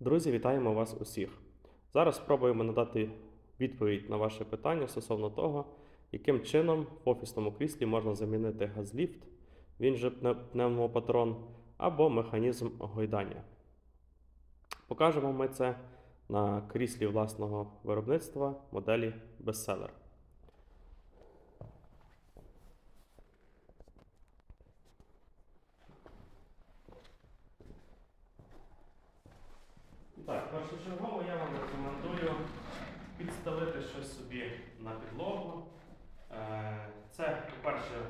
Друзі, вітаємо вас усіх. Зараз спробуємо надати відповідь на ваше питання стосовно того, яким чином в офісному кріслі можна замінити газліфт, він же пне- пневмопатрон, або механізм гойдання. Покажемо ми це на кріслі власного виробництва моделі Bestseller. Так, першочергово я вам рекомендую підстелити щось собі на підлогу. Е, Це, по-перше,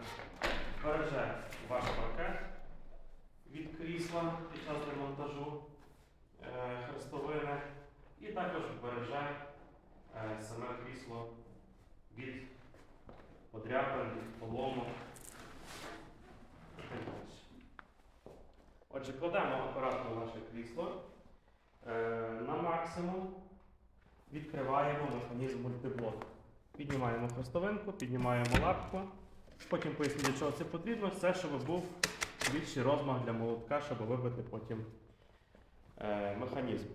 береже ваш паркет від крісла під час демонтажу е, хрестовини, і також береже е, саме крісло від подряпин, від полому. Отже, кладемо максимум відкриваємо механізм мультиблок. Піднімаємо хрестовинку, піднімаємо лапку. Потім поясню, для чого це потрібно. Це, щоб був більший розмах для молотка, щоб вибити потім е, механізм.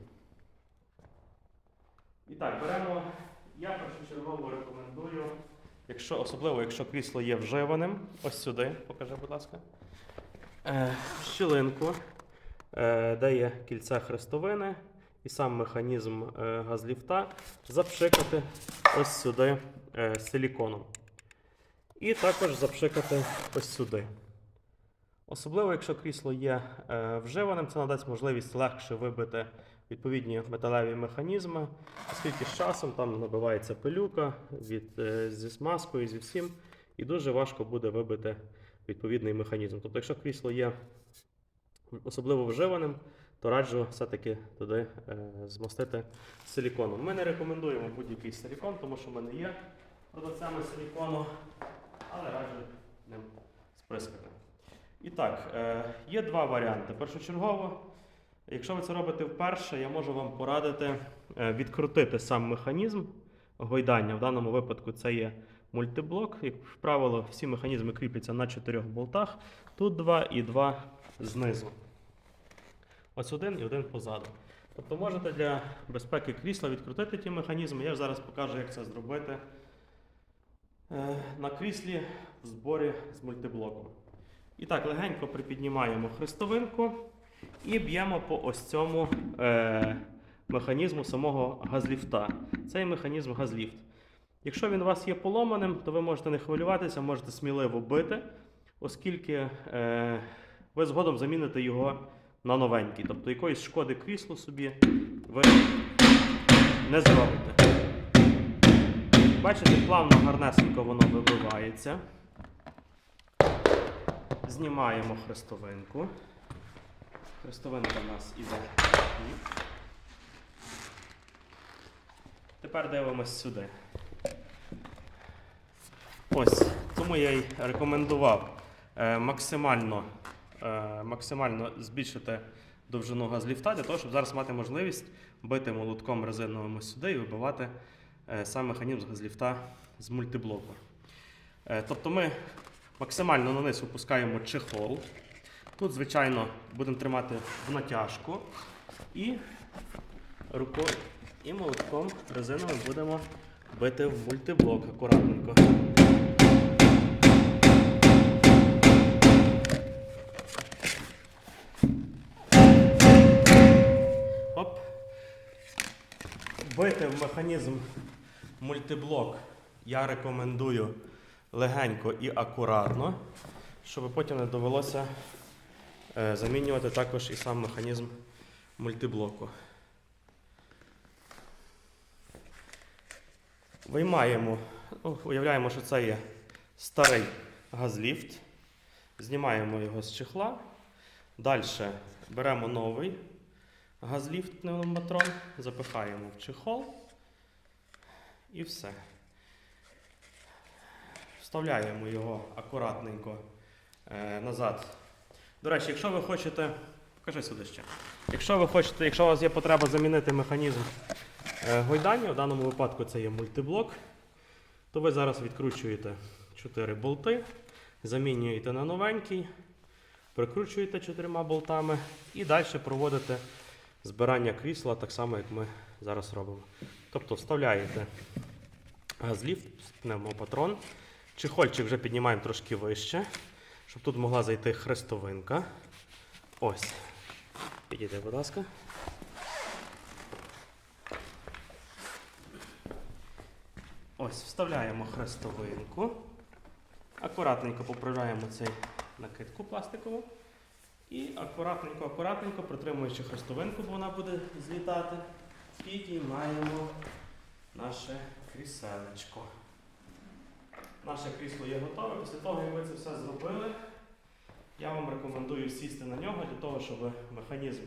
І так, беремо. Я першочергово рекомендую, якщо, особливо якщо крісло є вживаним, ось сюди, покажи, будь ласка. Е, щілинку, е, де є кільце хрестовини і сам механізм е, газліфта запшикати ось сюди е, силіконом. І також запшикати ось сюди. Особливо, якщо крісло є е, вживаним, це надасть можливість легше вибити відповідні металеві механізми, оскільки з часом там набивається пилюка від, зі смазкою, зі всім, і дуже важко буде вибити відповідний механізм. Тобто, якщо крісло є особливо вживаним, то раджу все-таки туди е, змастити силіконом. Ми не рекомендуємо будь-який силікон, тому що ми не є продавцями силікону, але раджу ним сприскати. І так, е, є два варіанти. Першочергово, якщо ви це робите вперше, я можу вам порадити е, відкрутити сам механізм гойдання. В даному випадку це є мультиблок. Як правило, всі механізми кріпляться на чотирьох болтах. Тут два і два знизу. Ось один і один позаду. Тобто можете для безпеки крісла відкрутити ті механізми. Я зараз покажу, як це зробити е, на кріслі в зборі з мультиблоком. І так, легенько припіднімаємо хрестовинку і б'ємо по ось цьому е, механізму самого газліфта. Цей механізм газліфт. Якщо він у вас є поломаним, то ви можете не хвилюватися, можете сміливо бити, оскільки е, ви згодом заміните його на новенький. Тобто якоїсь шкоди кріслу собі ви не зробите. Бачите, плавно гарнесенько воно вибивається. Знімаємо хрестовинку. Хрестовинка у нас іде. Тепер дивимось сюди. Ось, тому я й рекомендував е, максимально, максимально збільшити довжину газліфта для того, щоб зараз мати можливість бити молотком резиновим сюди і вибивати е, сам механізм газліфта з мультиблоку. Е, тобто ми максимально на низ опускаємо чехол. Тут, звичайно, будемо тримати в натяжку і рукою і молотком резиновим будемо бити в мультиблок акуратненько. Бити в механізм мультиблок я рекомендую легенько і акуратно, щоб потім не довелося е, замінювати також і сам механізм мультиблоку. Виймаємо, ну, уявляємо, що це є старий газліфт. Знімаємо його з чехла. Далі беремо новий газліфт пневматрон, запихаємо в чехол і все. Вставляємо його акуратненько е, назад. До речі, якщо ви хочете. Покажи сюди ще. Якщо ви хочете, якщо у вас є потреба замінити механізм е, гойдання, в даному випадку це є мультиблок, то ви зараз відкручуєте 4 болти, замінюєте на новенький, прикручуєте чотирма болтами і далі проводите збирання крісла, так само, як ми зараз робимо. Тобто вставляєте газліфт, пневмопатрон. Чехольчик вже піднімаємо трошки вище, щоб тут могла зайти хрестовинка. Ось. Підійде, будь ласка. Ось, вставляємо хрестовинку. Акуратненько поправляємо цей накидку пластикову. І акуратненько, акуратненько, притримуючи хрестовинку, бо вона буде злітати, підіймаємо наше кріселечко. Наше крісло є готове. Після того, як ви це все зробили, я вам рекомендую сісти на нього для того, щоб механізм